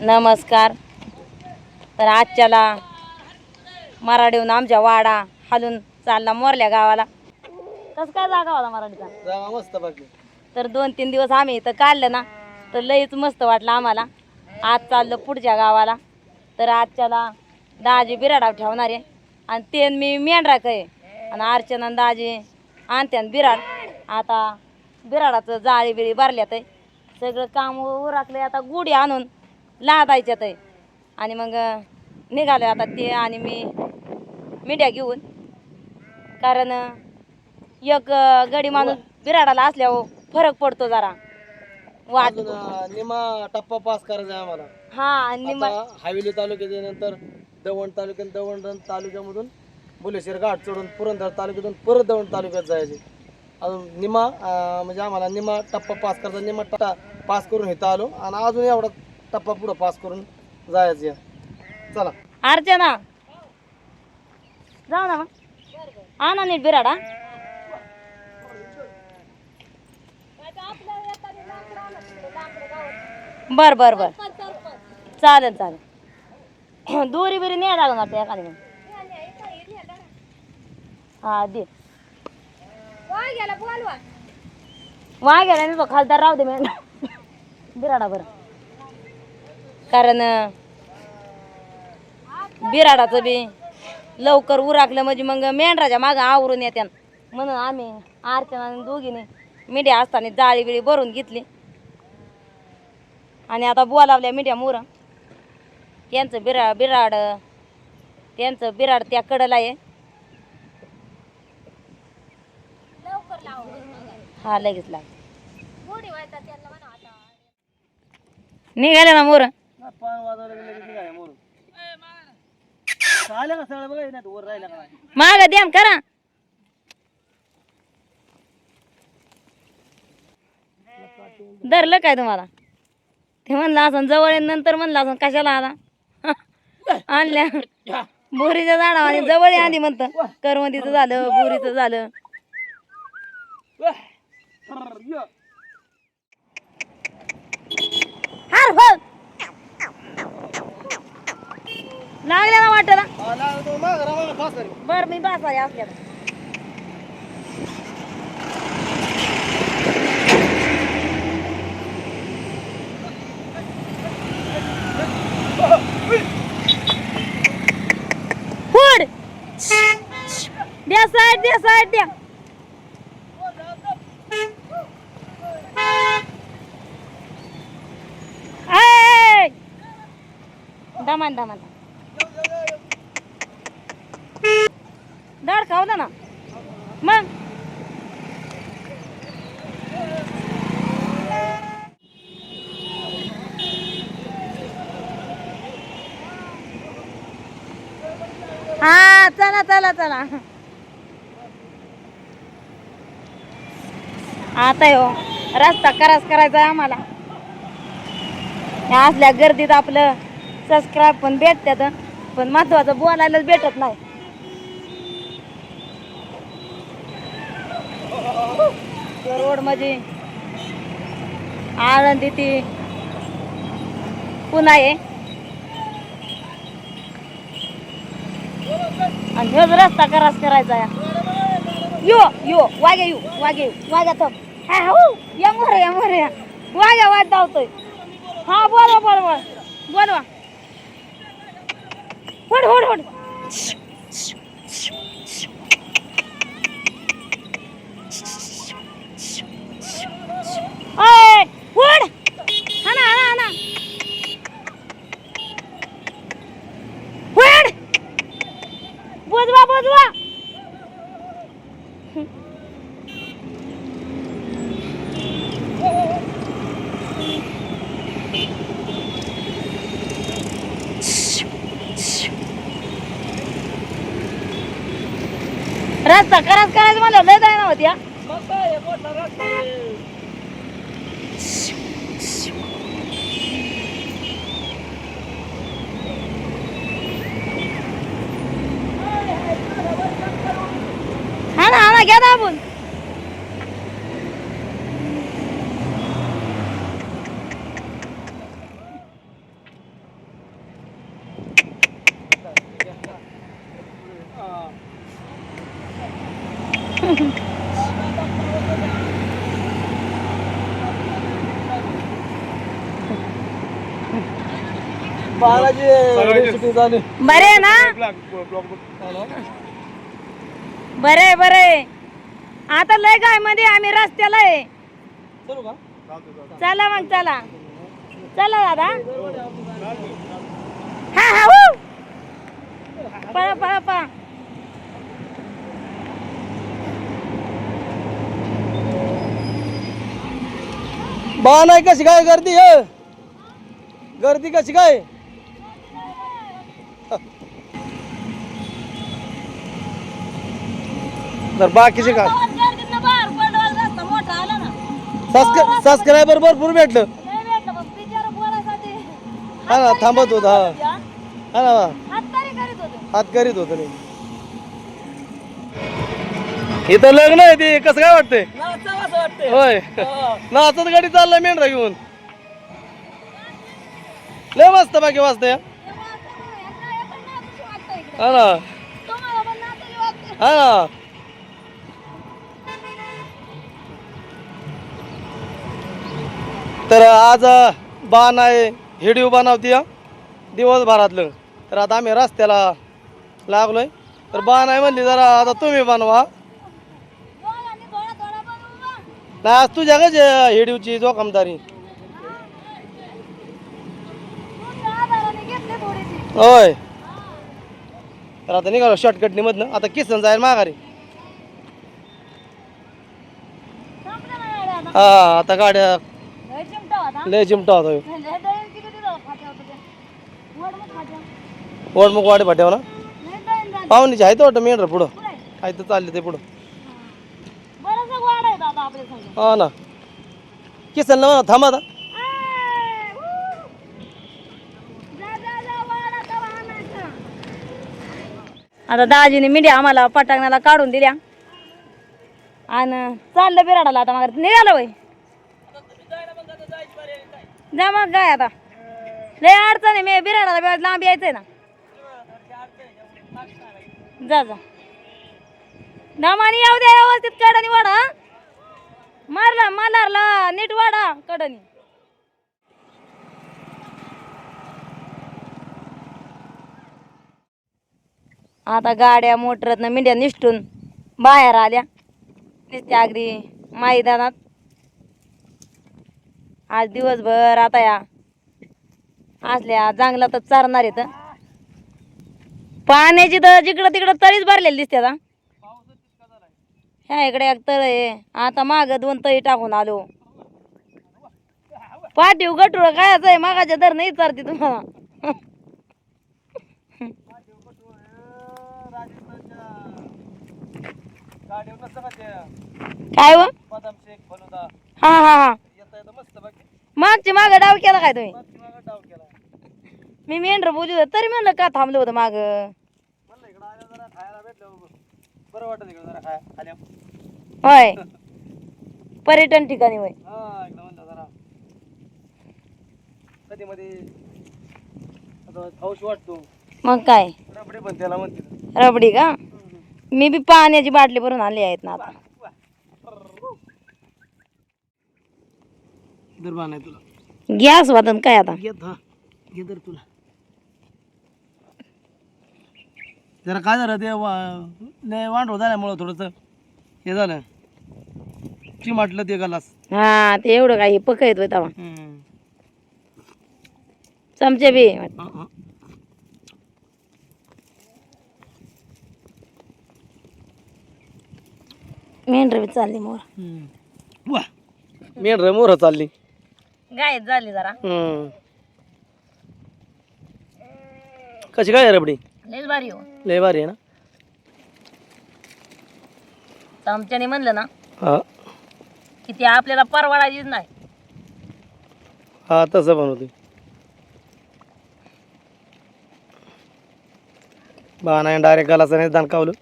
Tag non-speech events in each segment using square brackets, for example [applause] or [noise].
नमस्कार. तर आजच्याला मराठीहून आमच्या वाडा हालून चालला मोरल्या गावाला. कसं काय जागा होता मराठीचा? मस्त बाकी तर दोन तीन दिवस आम्ही इथं काढलं ना तर लईच मस्त वाटलं आम्हाला. आज चाललं पुढच्या गावाला. तर आजच्याला दाजी बिराडाव ठेवणार आहे. आणि ते मी मेंढराक आहे. आणि अर्चना आणि दाजी आणत्यान बिराड. आता बिराडाचं जाळी बिळी भरल्यात आहे. सगळं काम उराकलं आता गुढी आणून लादायच्यात आहे आणि मग निघालो आता ते आणि मी मिड्या घेऊन. कारण एक गडी माणूस बिराडाला असल्यावर फरक पडतो जरा. अजून अं, निमा टप्पा पास करायचा आहे आम्हाला. हा आणि मग आता हवेली तालुक्याच्या नंतर दवंड तालुक्यात दवंड तालुक्यामधून बुलेश्वर घाट चढून पुरंदर तालुक्यातून परत दवंड तालुक्यात जायचे. अजून निमा अं, म्हणजे आम्हाला निमा टप्पा पास करायचा निमा टप्पा पास करून इथं आलो. आणि अजून एवढा टप्पा पुढं पास करून जायचं आहे. चला. अर्चना. जाऊ ना. मग आणा नीट बिराडा. बर बर बर. चालेल चालेल. दोरी बिरी नाही लागणार त्या एखादी मग हा दे. वाघ गेला नाही तो खालदार राहू दे मी बिराडा बरं. कारण बिराडाचं बी लवकर उराकलं म्हणजे मग मेंढराच्या मागं आवरून येत्यान. म्हणून आम्ही अर्चना आणि दोघीने मिड्या असताना जाळी बिळी भरून घेतली. आणि आता बोलावल्या मिड्या मोर. त्यांचं बिरा बिराड त्यांचं बिराड त्या कडला आहे. हा लगेच लाग निघाले ना मोर? पान वाजवलं की लगेच निघाले मोरून आलं का सगळं बघा नाही वर राहिला का? माग ध्यान करा. धरलं काय तुम्हाला? ते म्हणलं असं जवळ आहे, नंतर म्हणलं असं कशाला आला? आणल्या. बोरीच्या झाडा आणि जवळ आहे आधी म्हणतं. करवंदीचं झालं बोरीचं झालं. हार हो लागल्या ना करी. बर मी बासारी असल्या. फुड! द्या साईड द्या साईड द्या. दमान दाड खावला ना मग हा चला चला चला. आता हो. रस्ता करास करायचा आहे आम्हाला. असल्या गर्दीत आपलं सबस्क्राईब पण भेटतात पण महत्वाचं बोलायलाच भेटत नाही. रोडमध्ये आळंदी ती पुन्हा आहे आणि हेच रस्ता करास करायचा या. यो यो वागे यू वागे येऊ वागा तो हा हो या मोर या मोर या वाग्या वाट धावतोय हा बोला बोल बोल बोलवा. होड होड होड. ओय होड हाना हाना हाना होड बोजवा बोजवा. रस्ता कराच करायचं म्हणलं लय जाय नव्हती हा मग काय हे मोठा रस्ता आहे. हा ना हा ना घ्या दाबून बाळाची shooting झाली बरे आहे ना? बरे बरे आता लय गायमध्ये आम्ही रस्त्याला आहे. चलू मग चला. चला दादा. हा हा हू. पळा पळा पळा. बा नाही कशी काय गर्दी आहे गर्दी कशी काय तर बाकीचे का मोठा आला ना सबस्क्रायबर भरपूर भेटलं. हा ना थांबत होता हा. हा ना हात तरी करीत होते. हात करीत होत नाही इथं लग्न आहे ते. कसं काय वाटतंय? होय. नाचत गाडी चाललाय मेंढरा घेऊन. लय मस्त बाकी वाजतंय हा. हा ना. हा ना. तर आज बाण आहे. हिडिओ बनवती दिवसभरातलं. तर आता आम्ही रस्त्याला लागलोय. तर बाण आहे म्हणली जरा आता तुम्ही बनवा दोघांनी थोडा थोडा बनवू बा. आज तू कशी हिडिओची जोखमदारी. तुमच्या आधाराने होय. तर आता निघालो शॉर्टकटनी मधनं. आता किसन जाईल माघारी. हा आता गाड्या लय चिमटा होता. वडमुख वाडी भाट्यावर ना? लय पाहुणीची आहे तो वाटतं मेंढर पुढं. आहे तर चालले ते पुढं बरंचसं वाढ आहे दादा आपल्या संग. हा ना. किसन ना थांबा आता. आता दाजीने आम्हाला पटांगणाला काढून दिल्या. आणि चाललं बिराडाला आता मग निघालं वय. जा मग काय आता. लय अडचण आहे मी बिराडाला बिराड लांब यायचंय ना. जा जा. दमानी येऊ द्या व्यवस्थित कडणी निवडा मारला मारला नीट वाडा कडणी आता गाड्या मोटरतनं मेंढ्या निष्ठून बाहेर आल्या. नुसत्या अगदी मैदानात. आज दिवसभर आता या असल्या जंगलातच चारणार आहेत. पाण्याची तर जिकडं तिकडं तरीच भरलेली दिसते आता. ह्या इकडे एक तळ आहे. आता माग दोन तळी टाकून आलो. पाठीव गटुळ कायच आहे? मागाच्या दर नाही चारते तुम्हाला. काय व? हा हा हा. मागची माग डाव केला काय तुम्ही? मी मेंढर बोलू तरी म्हणलं का थांबलं होतं माग? बरं वाटत इकडं जरा खाया खाल्या. होय. [laughs] पर्यटन ठिकाणी होय. हा इकडं म्हणलं जरा. कधी मध्ये आता खाऊशी वाटतो. मग काय? रबडी पण त्याला म्हणते रबडी का? मी बी पाण्याची बाटली भरून आणली आहेत ना आता. तुला. गॅस वादन काय आता? घेत हा घे तर तुला. जरा काय झालं ते वा- लय वांढव झाल्यामुळं थोडंसं हे झालं. चिमाटलं ते गलास. हा ते एवढं काही पकयत होय तेव्हा. हम्म. चमचे बी. हा, हा. मेंढर बी चालली मोर. हम्म. वा. मेंढर मोर चालली. गायच झाली जरा. हम्म. कशी काय रबडी? लयच भारी हो. लय भारी आहे ना? चमच्याने म्हणलं ना हा. की ती आपल्याला परवडायचीच नाही. हा तसं बनवते बाणा डायरेक्ट गलाचं नाही दान कावलं.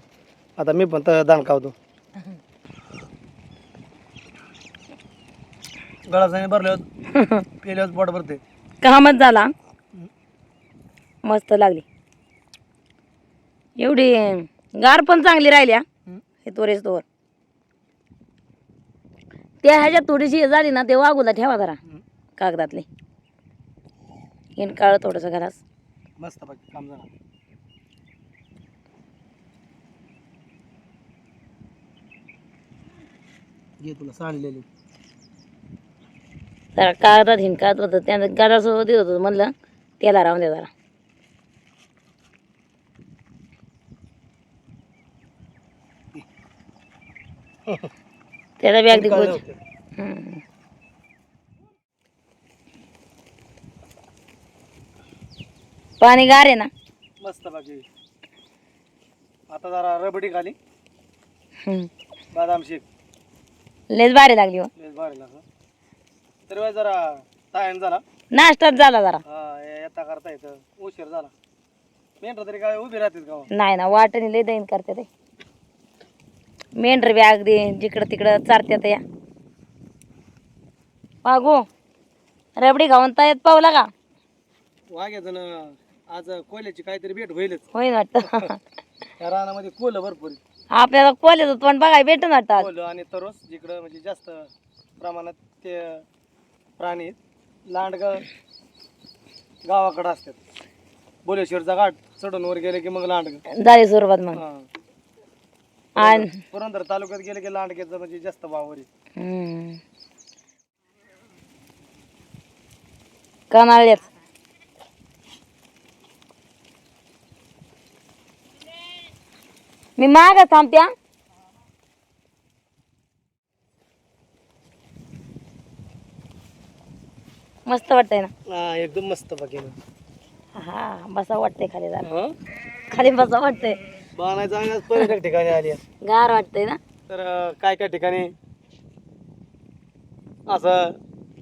आता मी पण तर दान कावतो. गळासाने भरल्यावर [laughs] पेल्यावर पोट भरते कामच झाला. मस्त लागली. एवढी गार पण चांगली राहिल्या हे. तोरेच तोवर त्या ह्याच्यात थोडीशी झाली ना ते वागूला ठेवा जरा कागदातले. येण काळ थोडंसं घरास मस्त काम झालं. घे तुला सांडलेली. जरा कागदात हिंकात होतं त्यानं गडासोबत होतं म्हणलं त्याला राहून दे जरा. त्याला बी अगदी काळं गोड होतं. हम्म. पाणी गार आहे ना? मस्त बाकी. आता जरा रबडी खाली. बदाम शेक. लयच भारी लागली हो. भारी लागलं. तरी वेळ जरा टाइम झाला. नाश्ताच झाला जरा. हा येता करता येतं. उशीर झाला. मेंढर तरी काय उभी राहतील का नाही ना वाटणी लय दैन करते ते. मेंढर बी अगदी जिकडं तिकडं चारत्यात या मागू रबडी खाऊन येत पावला का वाघ्याचं ना आज कोल्याची काहीतरी भेट होईलच होईन वाटतं [laughs] त्या रानामध्ये कोलं भरपूर आहे. आपल्याला कॉलेज पण बघाय भेटून वाटतं आज. कोलं आणि तरोस जिकडं म्हणजे जास्त प्रमाणात ते प्राणी आहेत. लांडग गावाकडं असतात बोलेश्वरचा घाट चढून वर गेले की मग लांडग झाली सुरुवात मग हा. आणि पुरंदर तालुक्यात गेले की लांडग्याचं म्हणजे जास्त वावर आहे. हम्म. कनाळ्यात. मी माग थांबत्या मस्त वाटतंय ना? हा एकदम मस्त बाकी हा बसा वाटतंय खाली जरा खाली बसा वाटतंय. पर्यटक ठिकाणी आली आहे. गार वाटतंय ना? तर अं, काय काय ठिकाणी? असं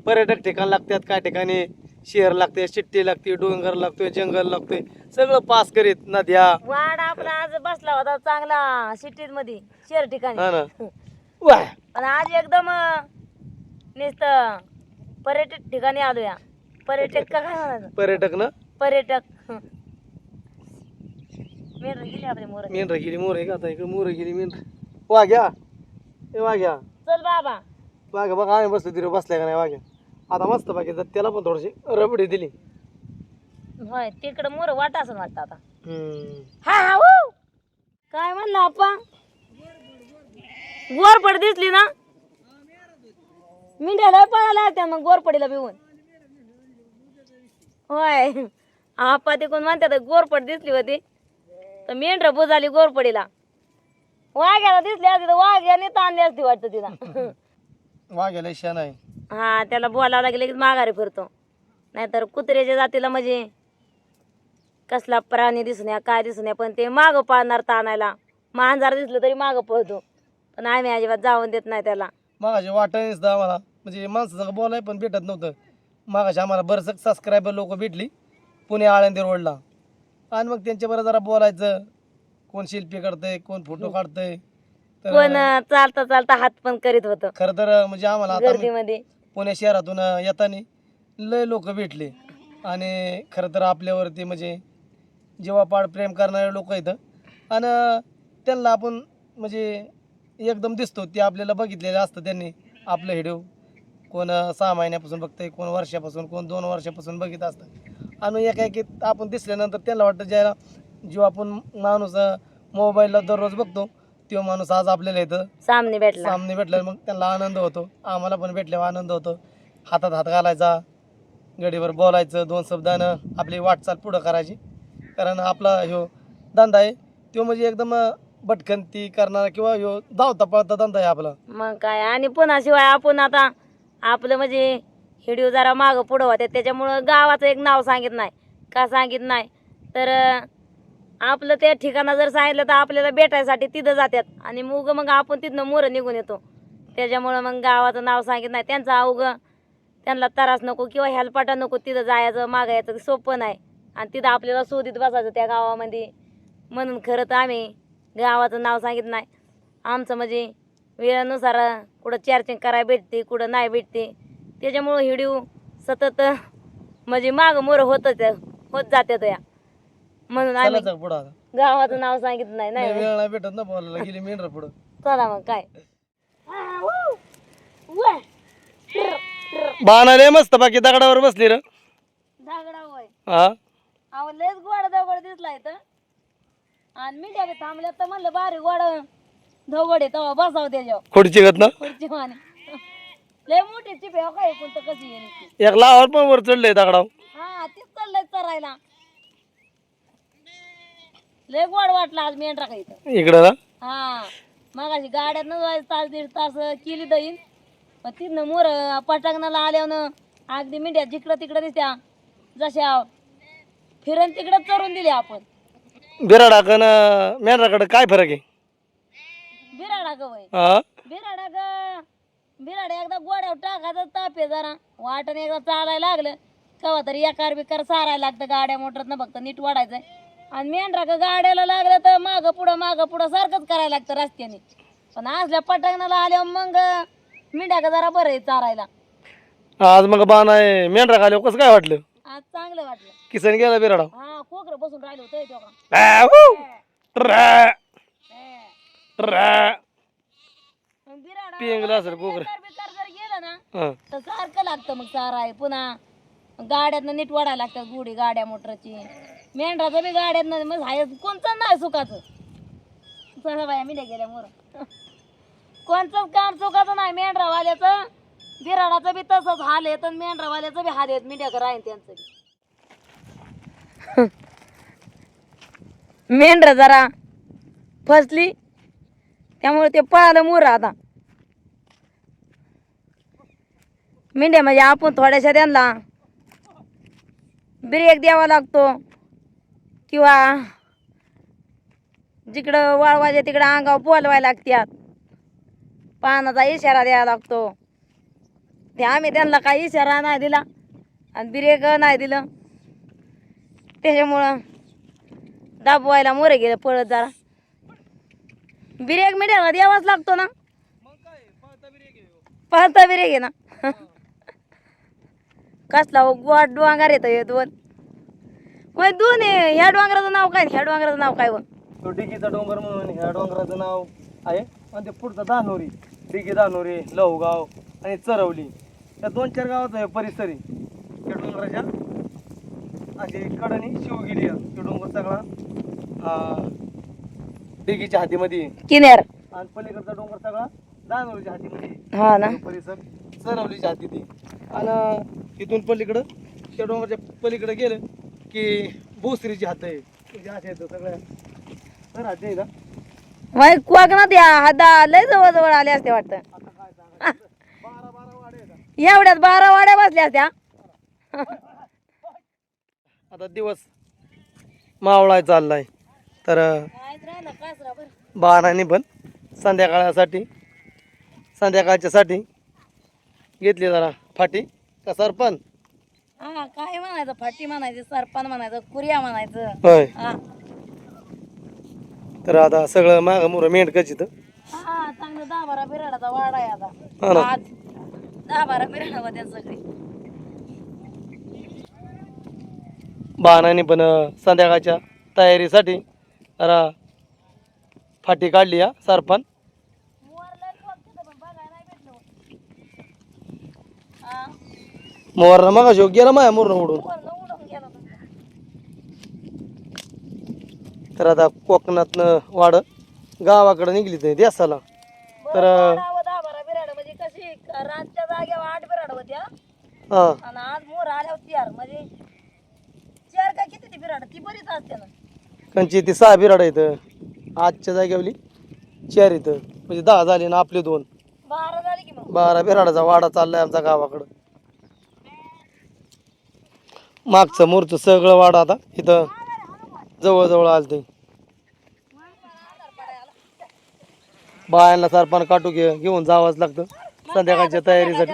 पर्यटक ठिकाण लागतात काय ठिकाणी? शहर लागते शिट्टी लागते डोंगर लागतोय जंगल लागतोय. सगळं पास करीत नद्या. वाड आपला आज बसला होता चांगला सिटीत मध्ये शहर ठिकाणी. ना. [laughs] वाह! पण आज एकदम नुसत पर्यटक ठिकाणी आलो या पर्यटक का काय म्हणायचं? पर्यटक ना? पर्यटक. मेर गेली मोर मेंढर गेली मोर आहे का आता इकडे मोर गेली मेंढर. वाघ्या ए वाघ्या. चल बाबा. वाघ्या बघा आम्ही बसलो तिथे बसलाय का नाही वाघ्या? आता मस्त बाकी त्याला पण थोडीशी रबडी दिली. होय तिकडं मोर वाटा असं वाटतं आता. हम्म. हा हा हो काय म्हणला आपा? गोरपड दिसली ना? मिंढ्याला पळाला त्या मग गोरपडीला भिवून होय. आपा ते कोण म्हणतात गोरपड दिसली होती. तर मेंढर बुजाली गोरपडीला. वाघ्याला दिसली असती तर वाघ्याने ताणली असती वाटतं तिला. वाघ्याला शान आहे हा त्याला बोलावं लागेल लगेच माघारी फिरतो. नाहीतर कुत्र्याच्या जातीला म्हणजे कसला प्राणी दिसून या काय दिसून या पण ते मागं पाळणार ताणायला. मांजार दिसलं तरी मागं पळतो. पण आम्ही अजिबात जाऊन देत नाही त्याला. मागाशी वाटायच सुद्धा आम्हाला. म्हणजे माणसाचं बोलाय पण भेटत नव्हतं. मागाशी आम्हाला बरंच सबस्क्रायबर लोक भेटली. पुणे आळंदी रोडला आणि मग त्यांच्याबरोबर जरा बोलायचं. कोण शिल्पी काढतंय कोण फोटो काढतंय. तर अं, चालता चालता हात पण करीत होतं. खरं तर म्हणजे आम्हाला आता आम्ही गर्दीमध्ये. पुणे शहरातून येताना लय लोक भेटले. आणि खरं तर आपल्यावरती म्हणजे जीवापाड प्रेम करणारे लोक इथं आणि त्यांना आपण म्हणजे एकदम दिसतो. ते आपल्याला बघितलेलं असतं त्यांनी आपलं व्हिडिओ कोण सहा महिन्यापासून बघतंय कोण वर्षापासून कोण दोन वर्षापासून बघित असतं. आणि एका एकीत आपण दिसल्यानंतर त्यांना वाटतं ज्याला जो आपण माणूस मोबाईलला दररोज बघतो तो माणूस आज आपल्याला इथं सामने भेटला. सामने भेटल्यावर मग त्यांना आनंद होतो. आम्हाला पण भेटल्यावर आनंद होतो. हातात हात घालायचा गडीवर बोलायचं दोन शब्दानं आपली वाटचाल पुढं करायची. कारण आपला ह्यो धंदा आहे तो म्हणजे एकदम भटकंती करणारा किंवा ह्यो धावता पळता धंदा आहे आपला. मग काय? आणि पुन्हा शिवाय आपण आता आपलं म्हणजे हिडिओ जरा मागं पुढं होते त्याच्यामुळं गावाचं एक नाव सांगित नाही. का सांगित नाही? तर आपलं त्या ठिकाणं जर सांगितलं तर आपल्याला भेटायसाठी तिथं जातात आणि मग मग आपण तिथनं मोरं निघून येतो. त्याच्यामुळं मग गावाचं नाव सांगित नाही. त्यांचा अवघं त्यांना त्रास नको किंवा हेलपाटा नको तिथं जायचं मागायचं सोपं नाही. आणि तिथं आपल्याला शोधित बसायचं त्या गावामध्ये. म्हणून खरं तर आम्ही गावाचं नाव सांगित नाही. आमचं म्हणजे वेळेनुसार कुठं चार्जिंग करायला भेटते कुठं नाही भेटते. त्याच्यामुळं हिडिओ सतत म्हणजे मागं मोर होतच होत जात्यात या. म्हणून आम्ही चलायचं पुढं आता गावाचं नाव सांगितलं नाही नाही. नाही वेळ नाही भेटत ना बोलायला गेली मेंढर पुढं. चला मग काय? बाणाले मस्त बाकी दगडावर बसली र. दगडा होय. हा? अहो लयच गोड दगड दिसला इथं. आणि मी त्या थांबल्या तर म्हणलं बारी गोड दगड आहे तेव्हा बसाव त्याच्यावर. खोडची गत ना? खुर्ची माने. लय मोठी चिप हो काय कोणतं कशी. एक लावावर पण वर चढलंय दगडावर. हा तीच चाललंय चरायला. लय गोड वाटलं आज मेंढरा का इथं. इकडं ना हा मग अशी गाड्यात जायचं तास दीड तास केली मग तिथनं मोर पटांगणाला आल्यानं अगदी मिंड्या जिकडं तिकडं दिसत्या. जशा फिरण तिकडं चरून दिली आपण. बिराडाकन मेंढराकडं काय फरक आहे? बिराडा ग वय हा? बिराडा ग बिराड एकदा गोड्यावर टाकायचं ताप आहे जरा. वाटण एकदा चालायला लागलं. कवा तरी एकार बिकार सारायला लागतं गाड्या मोटरनं फक्त नीट वाढायचं. आणि मेंढरा का गाड्याला लागलं तर मागं पुढं मागं पुढं सारखंच करायला लागतं रस्त्याने. पण असल्या पटांगणाला आल्यावर मग मिंड्या का जरा बरं आहे चारायला. आज मग बाण आहे. मेंढरा खाल्यावर कसं काय वाटलं? आज चांगलं वाटलं. किसन गेला बिराडा हा कोकरं बसून राहिलो होतं मग बिराडा पिंगला असेल कोकर. बिकार बिकार जर गेलं ना हा. तर सारखं लागतं मग चारा आहे. पुन्हा गाड्यातनं नीट वाढायला लागतात गुढी गाड्या मोटरची. मेंढराचं बी गाड्यातनं मग आहे कोणतं नाही सुखाचं? चला बाया मी गेल्या मोर. कोणचंच काम सुखाचं नाही? मेंढरावाल्याचं बिराडाचं बी तसंच हाल येत आणि मेंढरावाल्याचं बी हाल येत मिंड्याकर आहे त्यांचं बी. मेंढर जरा फसली त्यामुळे ते पळालं मोर आता. मेंढ्या म्हणजे आपण थोड्याशा त्यांना ब्रेक द्यावा लागतो. किंवा जिकडं वाळवायच्या तिकडं अंगावर बोलवायला लागतात. पानाचा इशारा द्यावा लागतो. ते आम्ही त्यांना काही इशारा नाही दिला आणि ब्रेक नाही दिलं. त्याच्यामुळं दाबवायला मोरे गेलं पळत जरा. ब्रेक मिळाला द्यावाच लागतो ना. पाहता ब्रेक आहे ना. कसला गोड डोंगर येतं हे दोन. मग दोन आहे. ह्या डोंगराचं नाव काय ह्या डोंगराचं नाव काय व तो डिगीचा डोंगर म्हणून ह्या डोंगराचं नाव आहे. आणि ते पुढचं दानोरी डिगी दानोरी लवगाव आणि चरवली. त्या दोन चार गावाचा आहे परिसरी त्या डोंगराच्या अशी कडणी शिवगिरी आहे. तो डोंगर सगळा डिगीच्या हातीमध्ये आहे. किनेर. आणि पलीकडचा डोंगर सगळा दानोरीच्या हातीमध्ये आहे. हा ना. तो परिसर चरवलीच्या हाती ते आणि इथून पलीकडं त्या डोंगरच्या पलीकडे गेलं की भोसरीची हात आहे. म्हणजे सगळ्या. तर हाती आहे कोकणात या हादा लय जवळ जवळ आले असते वाटतं. एवढ्यात बारा वाड्या बसल्या असत्या. आता दिवस मावळाय चाललाय. तर बाणाने पण संध्याकाळासाठी संध्याकाळच्यासाठी घेतली जरा फाटी. का सरपण हा काय म्हणायचं? फाटी म्हणायचं सरपान म्हणायचं कुरिया म्हणायचं. होय. हा. तर आता सगळं माग मुरं मेंढकच इथं. हा चांगलं दहा बारा बिराडाचा वाडा आहे हा आता ना. आज दहा बारा बिराडा होत्या सगळी. बाणाने पण अं, संध्याकाळच्या तयारीसाठी जरा फाटी काढली या सरपण हा. मोर मग गेला माया मुरण उडून. तर आता कोकणातनं वाड गावाकडे निघली ते देसाला तर बरं, बारा व दहा बारा बिराड कशी रातच्या जागेवर आठ बिराड होत्या आणि आज मोर आल्यावर चार म्हणजे चार का किती ती बिराड ती बरीच असते ना कंची ती सहा बिराड इथं आजच्या जागेवली चार इथं म्हणजे दहा झाली ना आपले दोन बारा झाली की मग बारा बिराडाचा वाडा चाललाय आमचा गावाकडं मागचं मोरचं सगळं वाडा आता इथं जवळजवळ आलं ते बायांना सरपण काटू घे घेऊन जावंच लागतं संध्याकाळच्या तयारीसाठी.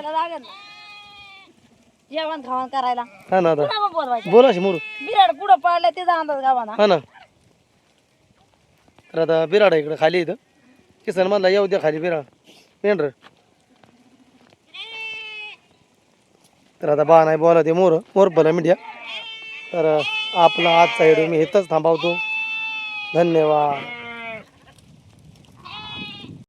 जेवण खावण करायला. हा ना आता. मोर. बिराड पडलं अंदाज गावाना. हा ना. तर आता बिराड इकडं खाली इथं. किसन म्हणला येऊ द्या खाली बिराड. मेंढर. तर आता बा नाही बोला ते मोर मोर भला मीडिया तर आपला आजचा व्हिडिओ मी इथंच थांबवतो. धन्यवाद.